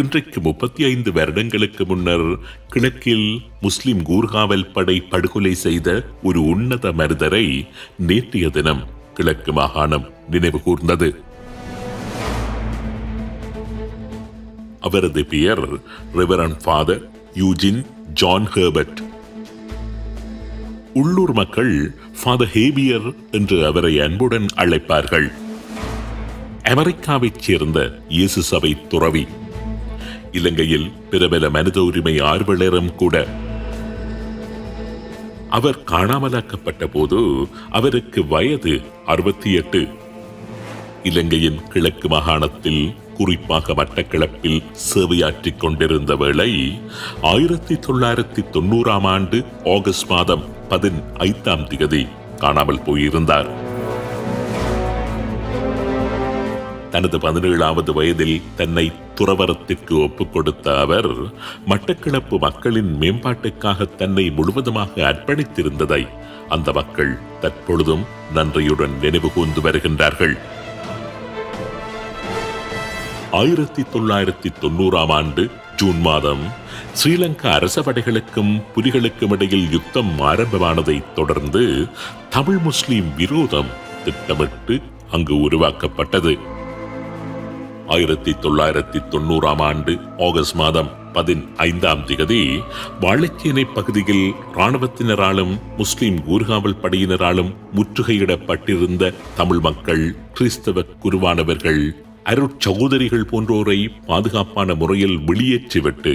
இன்றைக்கு முப்பத்தி ஐந்து வருடங்களுக்கு முன்னர் கிழக்கில் முஸ்லிம் கூர்காவல் படை படுகொலை செய்த ஒரு உன்னத மருதரை நேற்றைய தினம் கிழக்கு மாகாணம் நினைவு கூர்ந்தது. அவரது பெயர் reverend father Eugene John Herbert உள்ளூர் மக்கள் ஃபாதர் ஹேபியர் என்று அவரை அன்புடன் அழைப்பார்கள். அமெரிக்காவைச் சேர்ந்த இயேசு சபை துறவி இலங்கையில் பிரபல மனித உரிமை ஆர்வலரும் கூட. அவர் காணாமலாக்கப்பட்ட போது அவருக்கு வயது அறுபத்தி எட்டு இலங்கையின் கிழக்கு மாகாணத்தில் குறிப்பாக மட்டக்கிழப்பில் சேவையாற்றிக் கொண்டிருந்த வேளை ஆயிரத்தி தொள்ளாயிரத்தி தொண்ணூறாம் ஆண்டு ஆகஸ்ட் மாதம் பதினைந்தாம் திகதி காணாமல் போயிருந்தார். தனது பதினேழாவது வயதில் தன்னை துறவரத்திற்கு ஒப்புக் கொடுத்த அவர் மட்டக்களப்பு மக்களின் மேம்பாட்டுக்காக தன்னை முழுவதுமாக அர்ப்பணித்திருந்ததை அந்த மக்கள் தற்பொழுதும் நன்றியுடன் நினைவு கூர்ந்து வருகின்றார்கள். ஆயிரத்தி தொள்ளாயிரத்தி தொண்ணூறாம் ஆண்டு ஜூன் மாதம் ஸ்ரீலங்கா அரச படைகளுக்கும் புலிகளுக்கும் இடையில் யுத்தம் ஆரம்பமானதைத் தொடர்ந்து தமிழ் முஸ்லிம் விரோதம் திட்டமிட்டு அங்கு உருவாக்கப்பட்டது. ஆயிரத்தி தொள்ளாயிரத்தி தொண்ணூறாம் ஆண்டு ஆகஸ்ட் மாதம் பதினைந்தாம் திகதி வாழைச்சேனை பகுதியில் இராணுவத்தினராலும் முஸ்லிம் ஊர்காவல் படையினராலும் முற்றுகையிடப்பட்டிருந்த தமிழ் மக்கள் கிறிஸ்தவ குருவானவர்கள் அருட்சகோதரிகள் போன்றோரை பாதுகாப்பான முறையில் வெளியேற்றிவிட்டு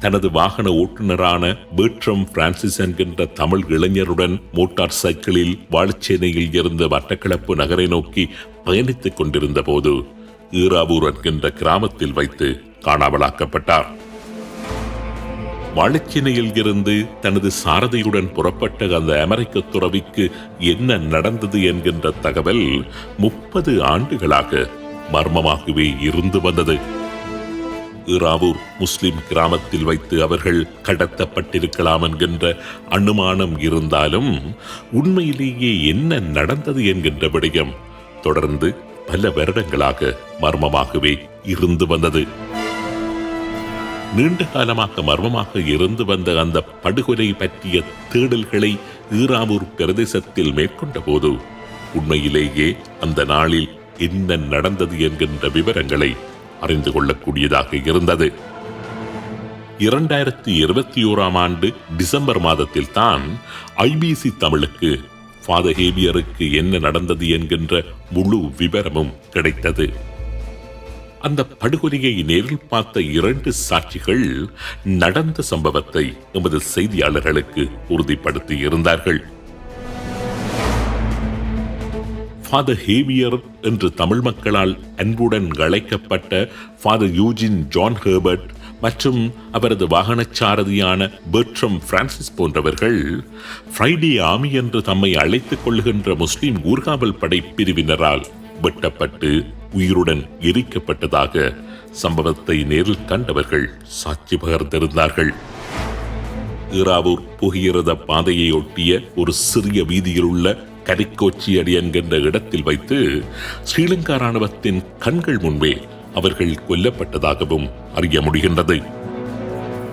தனது வாகன ஓட்டுநரான பேட்ரம் பிரான்சிஸ் என்கின்ற தமிழ் இளைஞருடன் மோட்டார் சைக்கிளில் வாழச்சேனையில் இருந்த வட்டக்கிளப்பு நகரை நோக்கி பயணித்துக் கொண்டிருந்த போது ஈராவூர் என்கின்ற கிராமத்தில் வைத்து காணாமலாக்கப்பட்டார். வாழைச்சேனையில் இருந்து தனது சாரதியுடன் புறப்பட்ட அந்த அமெரிக்க துறவிக்கு என்ன நடந்தது என்கின்ற தகவல் முப்பது ஆண்டுகளாக மர்மமாகவே இருந்து வந்தது. ஈராவூர் முஸ்லிம் கிராமத்தில் வைத்து அவர்கள் கடத்தப்பட்டிருக்கலாம் என்கின்ற அனுமானம் இருந்தாலும் உண்மையிலேயே என்ன நடந்தது என்கின்ற விடயம் தொடர்ந்து பல வருடங்களாக மர்மமாகவே இருந்து வந்தது. நீண்ட காலமாக மர்மமாக இருந்து வந்த அந்த படுகொலை பற்றிய தேடல்களை ஈராவூர் பிரதேசத்தில் மேற்கொண்ட போது உண்மையிலேயே அந்த நாளில் என்ன நடந்தது என்கின்ற விவரங்களை அறிந்து கொள்ளக்கூடியதாக இருந்தது. இரண்டாயிரத்தி இருபத்தி ஓராம் ஆண்டு டிசம்பர் மாதத்தில் தான் ஐபிசி தமிழுக்கு ஃபாதர் ஹேவியருக்கு என்ன நடந்தது என்கின்ற முழு விவரமும் கிடைத்தது. அந்த படுகொலையை நேரில் பார்த்த இரண்டு சாட்சிகள் நடந்த சம்பவத்தை எமது செய்தியாளர்களுக்கு உறுதிப்படுத்தி இருந்தார்கள் ஃபாதர் ஹேவியர் என்று தமிழ் மக்களால் அன்புடன் அழைக்கப்பட்ட ஃபாதர் யூஜின் ஜான் ஹெர்பர்ட் மற்றும் அவரது வாகனச்சாரதியான பெர்ட்ரம் பிரான்சிஸ் போன்றவர்கள் ஃப்ரைடே ஆமி என்று தம்மை அழைத்துக் கொள்ளுகின்ற முஸ்லிம் ஊர்காவல் படை பிரிவினரால் வெட்டப்பட்டு உயிருடன் எரிக்கப்பட்டதாக சம்பவத்தை நேரில் கண்டவர்கள் சாட்சி பகர்ந்திருந்தார்கள். ஈராவூர் புகையிரத பாதையை ஒட்டிய ஒரு சிறிய வீதியில் உள்ள கரிக்கோச்சியடி என்கின்ற இடத்தில் வைத்து ஸ்ரீலங்கா ராணுவத்தின் கண்கள் முன்பே அவர்கள் கொல்லப்பட்டதாகவும் அறிய முடிகின்றது.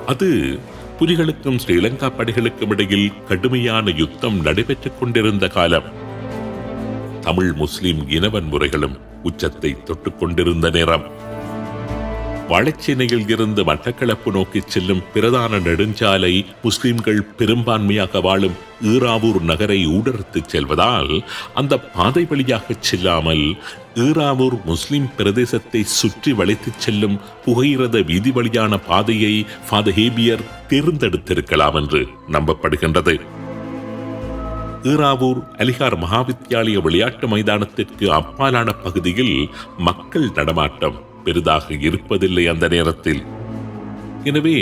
அது புலிகளுக்கும் ஸ்ரீலங்கா படைகளுக்கும் இடையில் கடுமையான யுத்தம் நடைபெற்றுக் கொண்டிருந்த காலம். தமிழ் முஸ்லிம் இனவன்முறைகளும் உச்சத்தை தொட்டுக் கொண்டிருந்த நேரம். வளச்சினையில் இருந்து மட்டக்களப்பு நோக்கி செல்லும் பிரதான நெடுஞ்சாலை முஸ்லிம்கள் பெரும்பான்மையாக வாழும் ஈராவூர் நகரை ஊடறுத்து செல்வதால் அந்த பாதை வழியாக செல்லாமல் ஈராவூர் முஸ்லிம் பிரதேசத்தை சுற்றி வளைத்துச் செல்லும் புகையிரத வீதி வழியான பாதையை ஃபாதஹேபியர் தேர்ந்தெடுத்திருக்கலாம் என்று நம்பப்படுகின்றது. ஈராவூர் அலிகார் மகாவித்யாலய விளையாட்டு மைதானத்திற்கு அப்பாலான பகுதியில் மக்கள் நடமாட்டம். பெரிதாக இருப்பதில்லை அந்த நேரத்தில். எனவே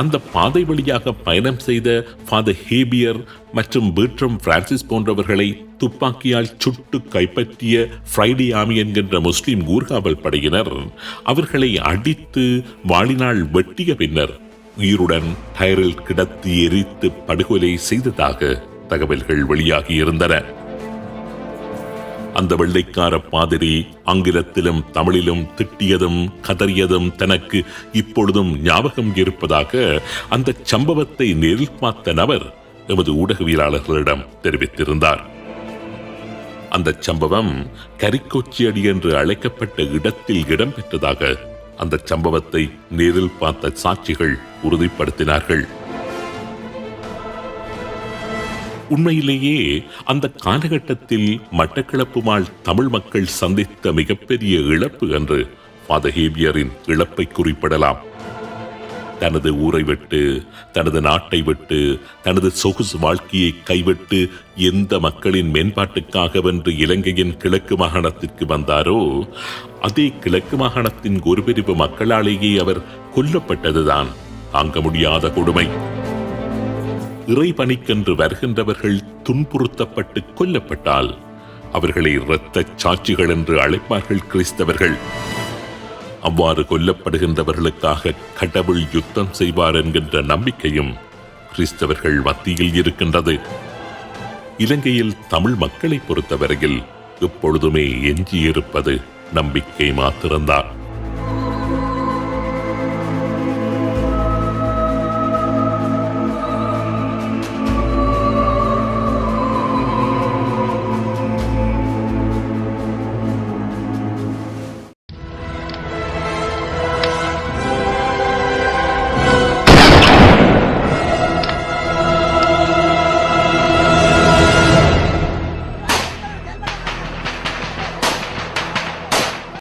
அந்த பாதை வழியாக பயணம் செய்த ஃபாதர் ஹேபியர் மற்றும் பீட்ரம் பிரான்சிஸ் போன்றவர்களை துப்பாக்கியால் சுட்டு கைப்பற்றிய ஃப்ரைடே ஆமி என்கின்ற முஸ்லிம் ஊர்காவல் படையினர் அவர்களை அடித்து வாழினால் வெட்டிய பின்னர் உயிருடன் டயரில் கிடத்தி எரித்து படுகொலை செய்ததாக தகவல்கள் வெளியாகி இருந்தன. அந்த வெள்ளைக்கார பாதிரி ஆங்கிலத்திலும் தமிழிலும் திட்டியதும் கதறியதும் தனக்கு இப்பொழுதும் ஞாபகம் இருப்பதாக அந்த சம்பவத்தை நேரில் பார்த்த நபர் எமது ஊடகவியலாளர்களிடம் தெரிவித்திருந்தார். அந்த சம்பவம் கரிக்கொச்சியடி என்று அழைக்கப்பட்ட இடத்தில் இடம்பெற்றதாக அந்த சம்பவத்தை நேரில் பார்த்த சாட்சிகள் உறுதிப்படுத்தினார்கள். உண்மையிலேயே அந்த காலகட்டத்தில் மட்டக்களப்புமாள் தமிழ் மக்கள் சந்தித்த மிகப்பெரிய இழப்பு என்று பாதஹேவியரின் இழப்பை குறிப்பிடலாம். தனது ஊரை விட்டு தனது நாட்டை விட்டு தனது சொகுசு வாழ்க்கையை கைவிட்டு எந்த மக்களின் மேம்பாட்டுக்காகவென்று இலங்கையின் கிழக்கு மாகாணத்திற்கு வந்தாரோ அதே கிழக்கு மாகாணத்தின் ஒரு பிரிவு மக்களாலேயே அவர் கொல்லப்பட்டதுதான் தாங்க முடியாத கொடுமை. இறைபணிக்கென்று வருகின்றவர்கள் துன்புறுத்தப்பட்டு கொல்லப்பட்டால் அவர்களை இரத்த சாட்சிகள் என்று அழைப்பார்கள் கிறிஸ்தவர்கள். அவ்வாறு கொல்லப்படுகின்றவர்களுக்காக கடவுள் யுத்தம் செய்வார் என்கின்ற நம்பிக்கையும் கிறிஸ்தவர்கள் மத்தியில் இருக்கின்றது. இலங்கையில் தமிழ் மக்களை பொறுத்தவரையில் எப்பொழுதுமே எஞ்சியிருப்பது நம்பிக்கை மாத்திரம்தான்.